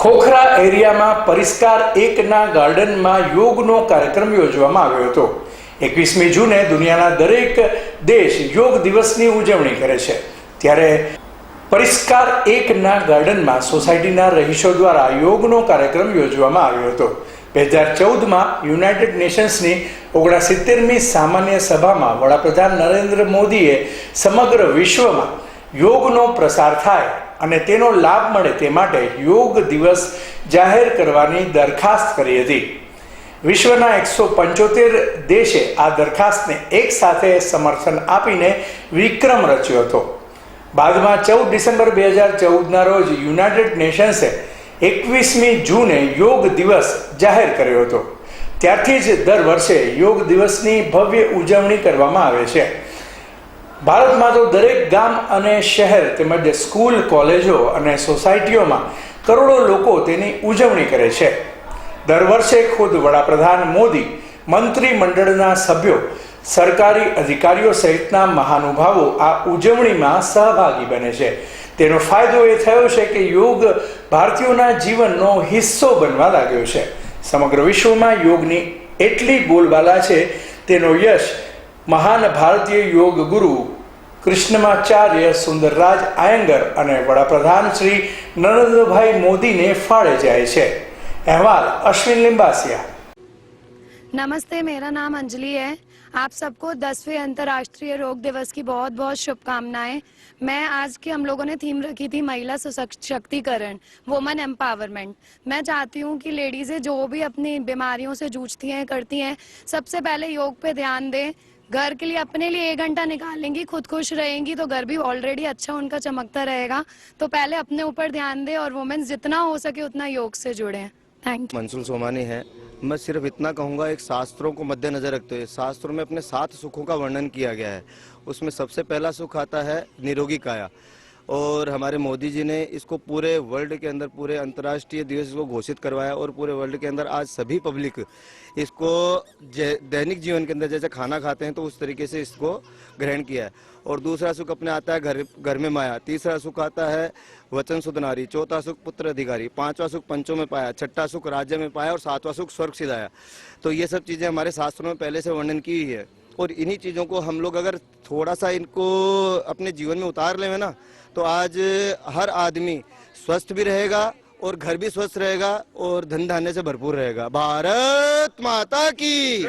ખોખરા એરિયામાં પરિષ્કાર એકના ગાર્ડનમાં યોગનો કાર્યક્રમ યોજવામાં આવ્યો હતો. એકવીસમી જૂને દુનિયાના દરેક દેશ યોગ દિવસની ઉજવણી કરે છે. ત્યારે પરિષ્કાર એકના ગાર્ડનમાં સોસાયટીના રહીશો દ્વારા યોગનો કાર્યક્રમ યોજવામાં આવ્યો હતો. બે હજાર ચૌદમાં યુનાઇટેડ નેશન્સની ઓગણસિત્તેરમી સામાન્ય સભામાં વડાપ્રધાન નરેન્દ્ર મોદીએ સમગ્ર વિશ્વમાં યોગનો પ્રસાર થાય અને તેનો લાભ મળે તે માટે યોગ દિવસ જાહેર કરવાની દરખાસ્ત કરી હતી. વિશ્વના એકસો પંચોતેર દેશે આ દરખાસ્તને એક સાથે સમર્થન આપીને વિક્રમ રચ્યો હતો. બાદમાં ચૌદ ડિસેમ્બર બે હજાર ચૌદના રોજ યુનાઇટેડ નેશન્સે એકવીસમી જૂને યોગ દિવસ જાહેર કર્યો હતો. ત્યારથી જ દર વર્ષે યોગ દિવસની ભવ્ય ઉજવણી કરવામાં આવે છે. ભારતમાં તો દરેક ગામ અને શહેર તેમજ સ્કૂલ, કોલેજો અને સોસાયટીઓમાં કરોડો લોકો તેની ઉજવણી કરે છે. દર વર્ષે ખુદ વડાપ્રધાન મોદી મંત્રીમંડળના સભ્યો, સરકારી અધિકારીઓ સહિતના મહાનુભાવો આ ઉજવણીમાં સહભાગી બને છે. તેનો ફાયદો એ થયો છે કે યોગ ભારતીયોના જીવનનો હિસ્સો બનવા લાગ્યો છે. સમગ્ર વિશ્વમાં યોગની એટલી બોલબાલા છે, તેનો યશ મહાન ભારતીય યોગ ગુરુ કૃષ્ણમાચાર્ય સુંદરરાજ આયંગર અને વડાપ્રધાન શ્રી નરેન્દ્રભાઈ મોદીને ફાળે જાય છે અહેવાલ અશ્વિન લિંબાસિયા नमस्ते मेरा नाम अंजलि है आप सबको दसवें अंतर्राष्ट्रीय योग दिवस की बहुत बहुत शुभकामनाएं मैं आज की हम लोगों ने थीम रखी थी महिला सशक्तिकरण वुमेन एम्पावरमेंट मैं चाहती हूँ कि लेडीज़ें जो भी अपनी बीमारियों से जूझती हैं करती हैं सबसे पहले योग पे ध्यान दें घर के लिए अपने लिए एक घंटा निकालेंगी खुद खुश रहेंगी तो घर भी ऑलरेडी अच्छा उनका चमकता रहेगा। तो पहले अपने ऊपर ध्यान दे और वुमेन्स जितना हो सके उतना योग से जुड़ें थैंक यू मंसूल सोमानी है। मैं सिर्फ़ इतना कहूँगा, एक शास्त्रों को मद्देनजर रखते हुए, शास्त्रों में अपने सात सुखों का वर्णन किया गया है। उसमें सबसे पहला सुख आता है निरोगी काया। और हमारे मोदी जी ने इसको पूरे वर्ल्ड के अंदर, पूरे अंतर्राष्ट्रीय दिवस को घोषित करवाया और पूरे वर्ल्ड के अंदर आज सभी पब्लिक इसको दैनिक जीवन के अंदर जैसे खाना खाते हैं तो उस तरीके से इसको ग्रहण किया है। और दूसरा सुख अपने आता है घर घर में माया, तीसरा सुख आता है वचन सुधनारी चौथा सुख पुत्र अधिकारी, पांचवा सुख पंचों में पाया, छठा सुख राज्य में पाया और सातवां सुख स्वर्ग सिधाया तो ये सब चीज़ें हमारे शास्त्रों में पहले से वर्णन की हुई है। और इन्हीं चीज़ों को हम लोग अगर थोड़ा सा इनको अपने जीवन में उतार लेवे ना तो आज हर आदमी स्वस्थ भी रहेगा और घर भी स्वस्थ रहेगा और धन धान्य से भरपूर रहेगा। भारत माता की